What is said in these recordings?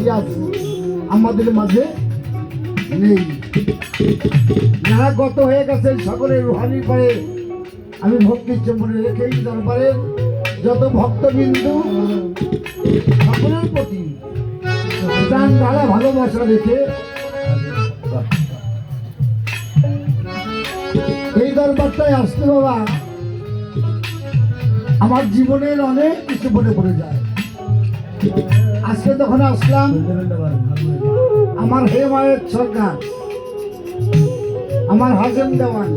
সিরাজ আমাদের মাঝে নেই। যারা গত হয়ে গেছেন সকলের রুহানির পরে আমি ভক্তির চম্বনে রেখেই দরবারের যত ভক্তবিন্দু, সকলের প্রতি ঢালা ভালোবাসা রেখে এই দরবারটায় আসতে বাবা, আমার জীবনের অনেক কিছু মনে পড়ে যায়। আজকে তখন আসলাম আমার হে মায়ের সরকার আমার হাজেম দেওয়ান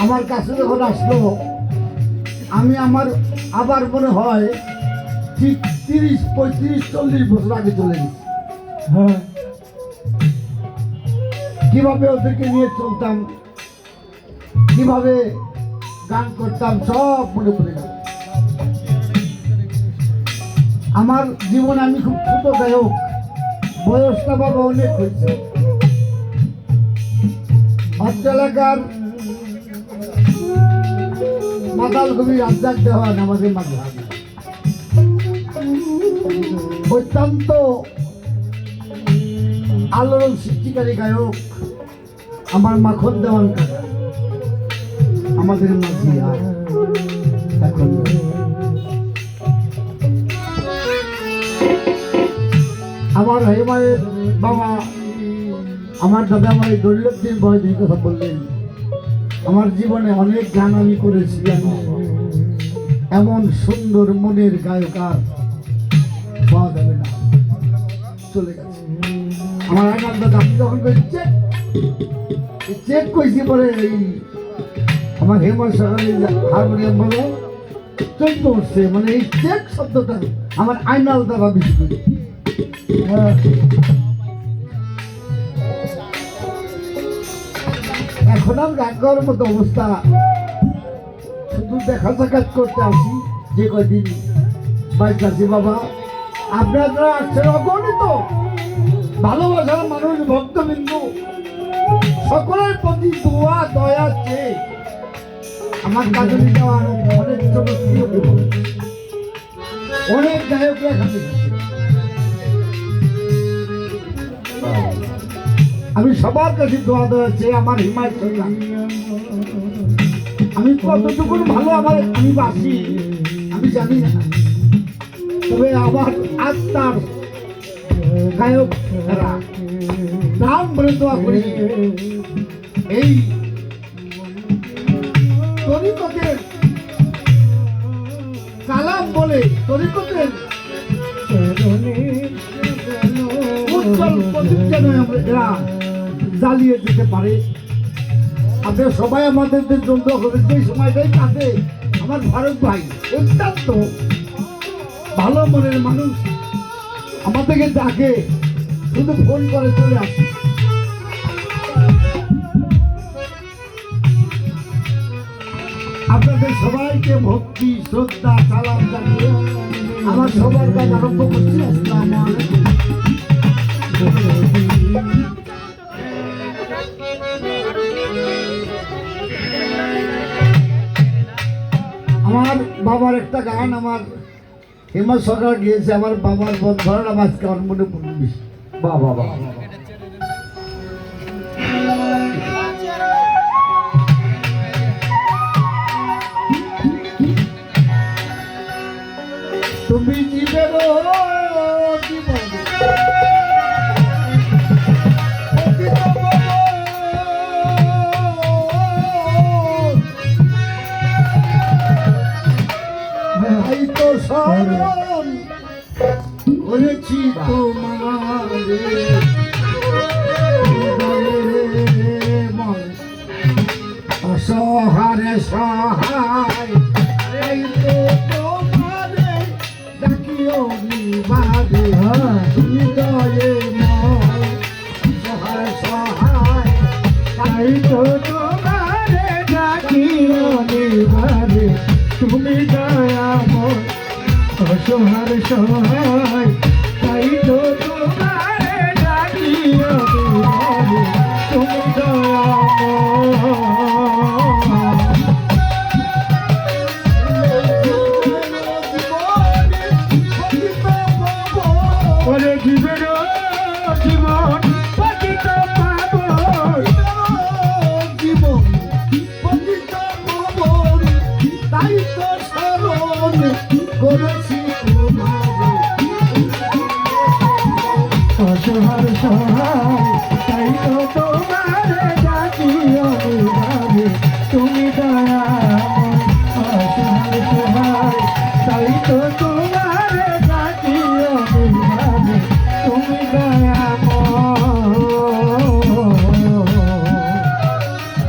আমার কাছে যখন আসলো আমি আমার আবার মনে হয় ঠিক তিরিশ পঁয়ত্রিশ চল্লিশ বছর আগে চলে গেছি। হ্যাঁ। কীভাবে ওদেরকে নিয়ে চলতাম কীভাবে গান করতাম সব মনে পড়ে গেল। আমার জীবনে আমি খুব ছোট গায়ক বয়সটা বাবা অনেক হয়েছে। এলাকার মাতাল কবি রাজ্জাক দেওয়ান আমাদের মাঝে। অত্যন্ত আলোড়ন সৃষ্টিকারী গায়ক আমার মাখন দেওয়ান আমাদের মাঝে এখন আমার হেমায়ের বাবা, আমার দাদা ভাই দৌলতদিন বয় এই কথা বললেন। আমার জীবনে অনেক গান আমি করেছি। এমন সুন্দর মনের গায়ক পাওয়া যাবে না। চলে গেছে। আমার আগাম দাদা আমি যখন চেক চেক কইছি পরে এই আমার হেমন্ত সরকারি হারমোনিয়াম বলে উঠছে মানে এই চেক শব্দটা আমার আইনাল দ্বারা বেশি করি। হ্যাঁ। এখন আর করার মতো অবস্থা। শুধু দেখা সাক্ষাৎ করতে আসি, যে কদিন বাইক আছি বাবা। আপনারা আসছেন অগণিত ভালোবাসার মানুষ, ভক্তবিন্দু। সকলের প্রতি দোয়া, দয়া চেয়ে আমার কাজে দেওয়া অনেক জনপ্রিয় অনেক গায়করা এখানে। আমি সবার কাছে দোয়া দেওয়া আমার হিমায়ত করলাম আমি কতটুকু ভালো আমার আমি বাসি, আমি জানি না। তবে আমার আত্মার গায়ক নাম বলে দোয়া করি। এই তরিকতের কালাম বলে তরিকতের প্রদীপ যেন এরা জ্বালিয়ে দিতে পারে। আপনারা সবাই আমাদের জন্য সেই সময়টাই কাঁদে আমার ভারত ভাই। অত্যন্ত ভালো মনের মানুষ। আমাদেরকে ডাকে, শুধু ফোন করে চলে আসে। আপনাদের সবাইকে ভক্তি, শ্রদ্ধা, সালাম জানিয়ে আমার সবার কাজ আরম্ভ করছি। আসসালামু আলাইকুম। আমার বাবার একটা গান আমার হেমন্ত সরকার গিয়েছে, আমার বাবার বন্ধন আমার আমার মনে পড়বে বাবা বাবা তুমি জীবের অসহারে সহায় এই তো তোমারে ডাকিও হৃদয়ে মন সহায় সহায় তাই তো তোমারে ডাকিও তুমি দয়াময় অসহার সহায়। সহায় তাই তো তোমার ডাকি অনুভাবে তুমি দয়াময় অসহায় সহায় তাই তো তোমার ডাকি অনুভাবে তুমি দয়াময়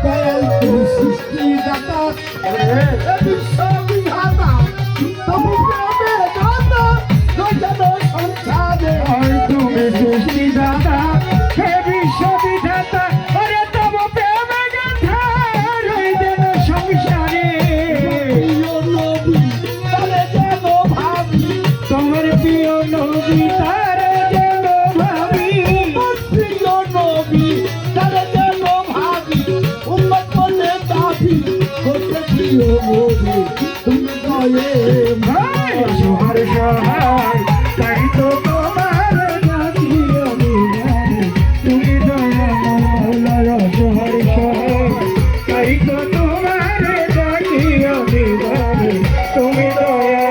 দয়াল সৃষ্টি দাতা বিশ্ব মোদি তুমি বলে ভাই সোহার সহায় তাই তো তোমার ডাকি আমি তুমি দয়া মোলার সোহার সহায় তাই তো তোমার ডাকি আমি তুমি দয়া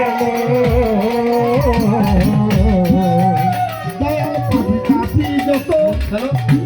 দয়া তুমি কাপি যত হ্যালো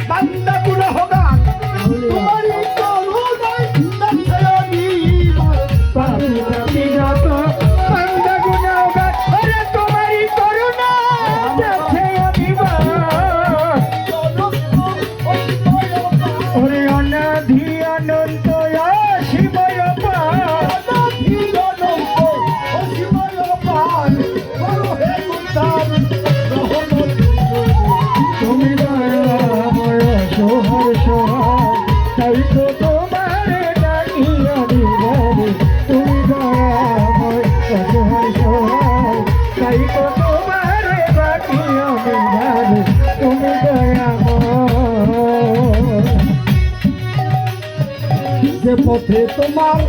পথে তোমার।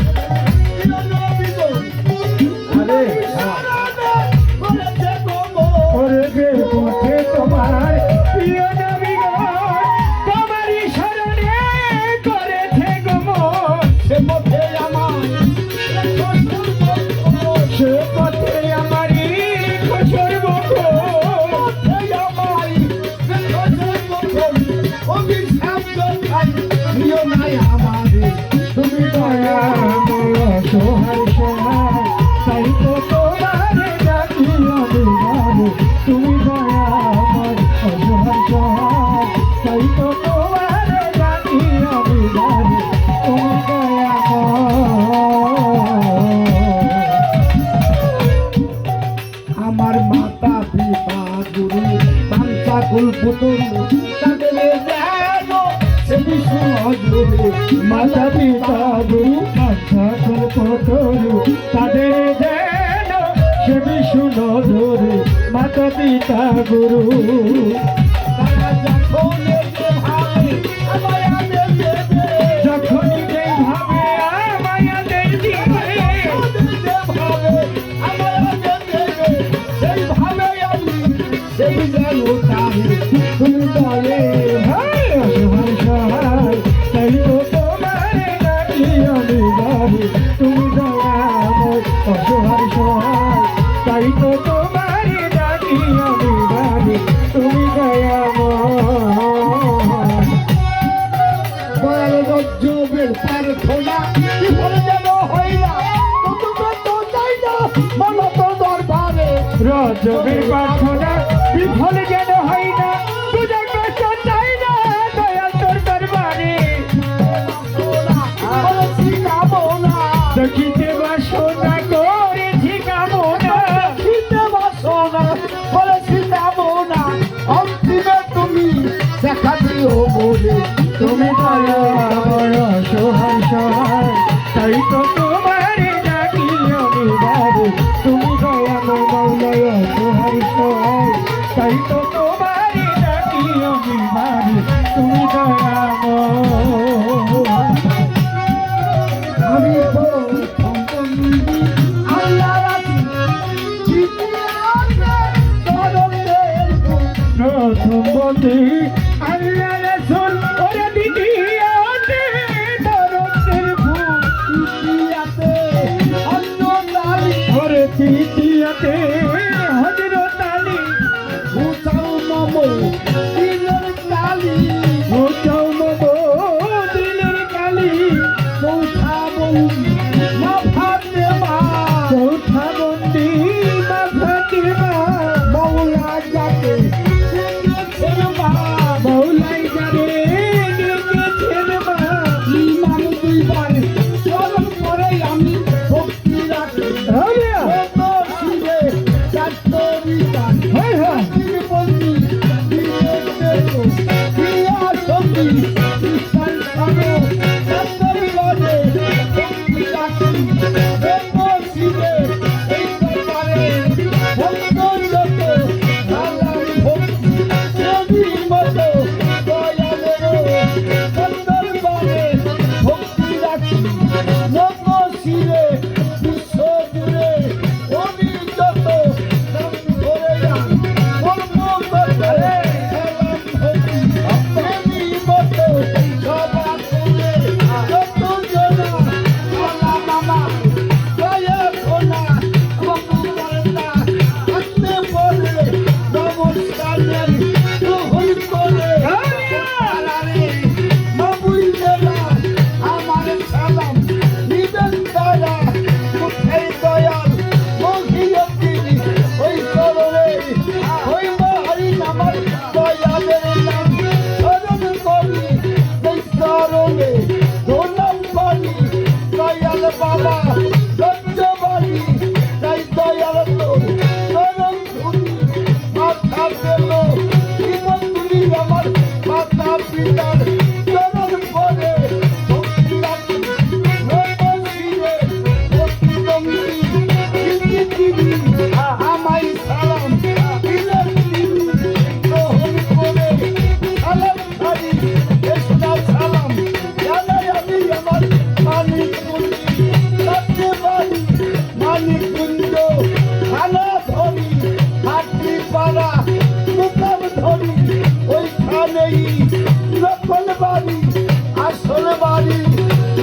আরে হ্যাঁ। বাংলা গুলপুতুর তাদের জানো সেমি সহজু মাতা পিতা গুরু বাংলা গুলপুতুর মাতা পিতা গুরু জমির প্রার্থনা বিফল যেন হয় না তুজা কষ্ট চাই না দয়াল তোর দরবারে। দেখিতে বাসনা করেছি কামনা দেখিতে বাসনা বলেছি তুমি তাই তো প্রথম আল্লাহ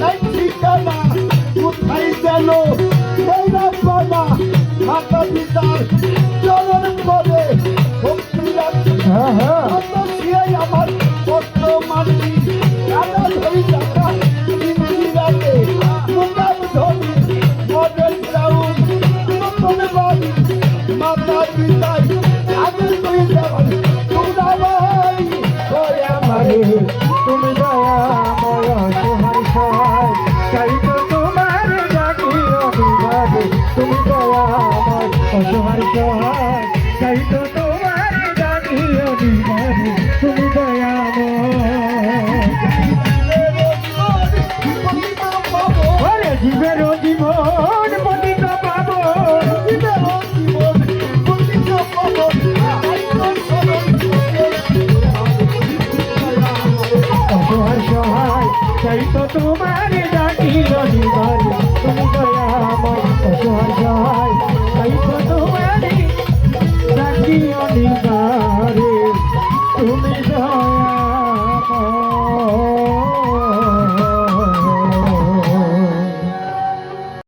নাই ঠিকানা হ্যাঁ হ্যাঁ।